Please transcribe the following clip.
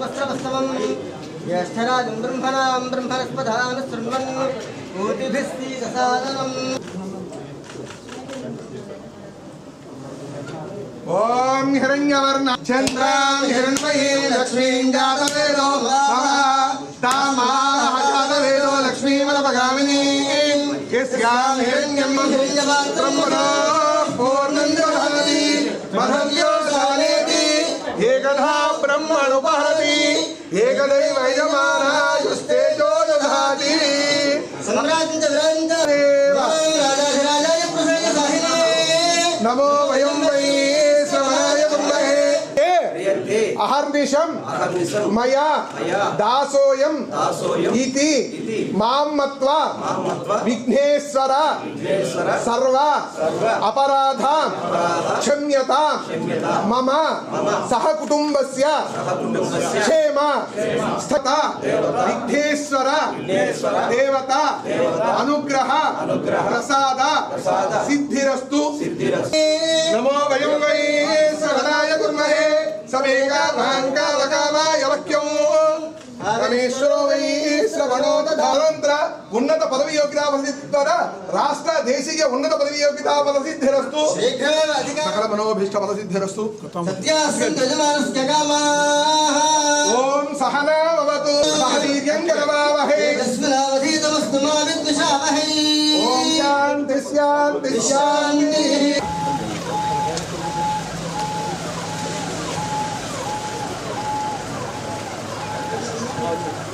వస్త్రవస్తవం జ్యేష్ఠరాజం బ్రహ్మణాం బ్రహ్మణస్పదాను శృణ్వన్ కోటిభిస్తీకసాదనం ఓం హిరణ్యవర్ణ చంద్రాం హిరణ్మయీ లక్ష్మీం జాతవేదో सर्वगामिनीं यस्यां हिरण्यमहिर्यगात्रं मनो पूर्णन्दधाति महव्यो सानेति एकधा नमो वयं वै श्रवणाय अहर्निशम। मया। दासोयम इति। माम मत्वा। विघ्नेश्वर। सर्व। अपराधा। क्षम्यता। मम। सह कुटुंबस्य क्षेम। स्थता। विघ्नेश्वर। देवता। अनुग्रह। प्रसाद। सिद्धिरस्तु। नमो वयं वै। వై ఉన్నత పదవి యోగ్యతా ఫలసిద్ధిద్వారా రాష్ట్ర దేశీయ ఉన్నత పదవి యోగ్యతా ఫలసిద్ధిరస్తు సకల మనోభీష్ట ఫలసిద్ధిరస్తు ఓం సహనావతు సహవీర్యం కరవావహే ఓం శాంతి శాంతి. శాంతి. 어,